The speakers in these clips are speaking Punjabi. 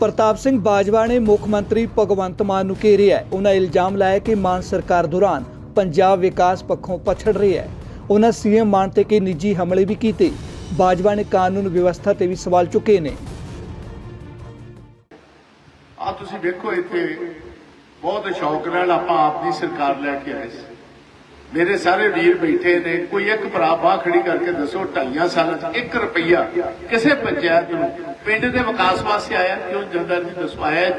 ਪ੍ਰਤਾਪ ਸਿੰਘ ਬਾਜਵਾ ਨੇ ਮੁੱਖ ਮੰਤਰੀ ਭਗਵੰਤ ਮਾਨ ਨੂੰ ਘੇਰਿਆ ਉਹਨਾਂ ਇਲਜ਼ਾਮ ਲਾਇਆ ਕਿ ਮਾਨ ਸਰਕਾਰ ਦੌਰਾਨ ਪੰਜਾਬ ਵਿਕਾਸ ਪੱਖੋਂ ਪਛੜ ਰਹੀ ਹੈ। ਉਹਨਾਂ ਸੀਐਮ ਮਾਨ ਤੇ ਕਈ ਨਿੱਜੀ ਹਮਲੇ ਵੀ ਕੀਤੇ। ਬਾਜਵਾ ਨੇ ਕਾਨੂੰਨ ਵਿਵਸਥਾ ਤੇ ਵੀ ਸਵਾਲ ਚੁੱਕੇ ਨੇ। ਆ ਤੁਸੀਂ ਵੇਖੋ ਇੱਥੇ, ਬਹੁਤ ਸ਼ੌਕ ਨਾਲ ਆਪਾਂ ਆਪ ਸਰਕਾਰ ਲੈ ਕੇ ਆਏ ਸੀ। ਮੇਰੇ ਸਾਰੇ ਵੀਰ ਬੈਠੇ ਨੇ, ਕੋਈ ਇੱਕ ਭਰਾ ਬਾਹ ਖੜੀ ਕਰਕੇ ਦੱਸੋ, ਢਾਈਆਂ ਸਾਲਾਂ ਚ 1 ਰੁਪਈਆ ਕਿਸੇ ਪੰਚਾਇਤ ਨੂੰ, ਪਿੰਡ ਦੇ ਵਿਕਾਸ ਵਾਸਤੇ ਆਇਆ, ਕਿਉਂ ਜਨਰਲ ਜੀ ਦੱਸੋ, ਆਇਆ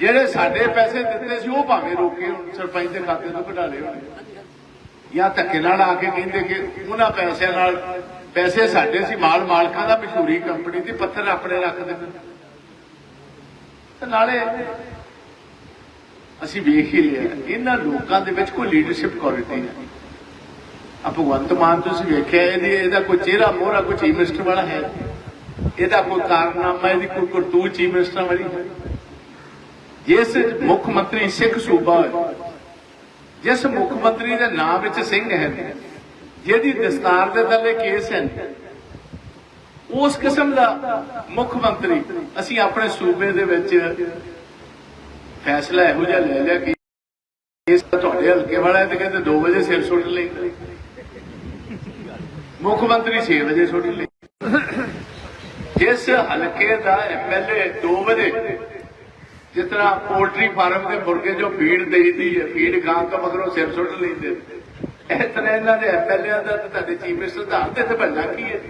ਜਿਹੜੇ ਸਾਡੇ ਪੈਸੇ ਦਿੱਤੇ ਸੀ, ਉਹ ਭਾਵੇਂ ਰੋਕੇ ਹੁਣ, ਸਰਪੰਚ ਦੇ ਖਾਤੇ ਤੋਂ ਕਢਾ ਲਏ ਹੋਣੇ। ਜਾਂ ਧੱਕੇ ਨਾਲ ਆ ਕੇ ਕਹਿੰਦੇ ਕਿ ਉਹਨਾਂ ਪੈਸਿਆਂ ਨਾਲ, ਪੈਸੇ ਸਾਡੇ ਸੀ, ਮਾਲ ਮਾਲਕਾਂ ਦਾ ਮਸ਼ਹੂਰੀ ਕੰਪਨੀ ਦੀ, ਪੱਥਰ ਆਪਣੇ ਰੱਖ ਦੇਣ ਤੇ ਨਾਲੇ ਅਸੀਂ ਵੇਖ ਹੀ ਲਿਆ, ਇਹਨਾਂ ਲੋਕਾਂ ਦੇ ਵਿੱਚ ਕੋਈ ਲੀਡਰਸ਼ਿਪ ਕੁਆਲਿਟੀ ਨਹੀਂ। ਆ ਭਗਵੰਤ ਮਾਨ ਤੁਸੀਂ ਵੇਖਿਆ, ਇਹਦੀ ਇਹਦਾ ਕੋਈ ਚਿਹਰਾ ਮੋਹਰਾ ਕੋਈ ਚੀਫ ਮਿਨਿਸਟਰ ਵਾਲਾ ਹੈ? ਇਹਦਾ ਕੋਈ ਕਾਰਨਾਮਾ, ਇਹਦੀ ਕੋਈ ਕਰਤੂਤ ਚੀਫ ਮਿਨਿਸਟਰ ਵਾਲੀ ਹੈ? ਜਿਸ ਮੁੱਖ ਮੰਤਰੀ ਸਿੱਖ ਸੂਬਾ ਹੈ, ਜਿਸ ਮੁੱਖ ਮੰਤਰੀ ਦੇ ਨਾਮ ਵਿੱਚ ਸਿੰਘ ਹੈ, ਜਿਹਦੀ ਦਸਤਾਰ ਦੇ ਥੱਲੇ ਕੇਸ ਹੈ, ਉਸ ਕਿਸਮ ਦਾ ਮੁੱਖ ਮੰਤਰੀ ਅਸੀਂ ਆਪਣੇ ਸੂਬੇ ਦੇ ਵਿੱਚ ਫੈਸਲਾ ਇਹੋ ਜਿਹਾ ਲੈ ਲਿਆ ਕਿ ਇਸ ਤੁਹਾਡੇ ਹਲਕੇ ਵਾਲਾ ਤੇ ਕਹਿੰਦੇ 2 ਵਜੇ ਸਿਰ ਸੁੱਟ ਲਈ। ਮੁੱਖ ਮੰਤਰੀ 6 ਵਜੇ ਸੁੱਟ ਲਈ। ਜਿਸ ਹਲਕੇ ਦਾ ਐਮਐਲਏ 2 ਵਜੇ, ਜਿਸ ਤਰ੍ਹਾਂ ਪੋਲਟਰੀ ਫਾਰਮ ਦੇ ਮੁਰਗੇ ਜੋ ਫੀਡ ਦੇਈਦੀ ਹੈ, ਫੀਡ ਖਾਣ ਤੋਂ ਮਗਰੋਂ ਸਿਰ ਸੁੱਟ ਲੈਂਦੇ ਇਸ ਤਰ੍ਹਾਂ ਇਹਨਾਂ ਦੇ ਐਮਐਲਏ ਦਾ ਤੇ ਤੁਹਾਡੇ ਚੀਫ ਮਿਨਿਸਟਰ ਦਾ ਹੱਥ ਤੇ ਭੱਜਾ ਕੀ ਹੈ?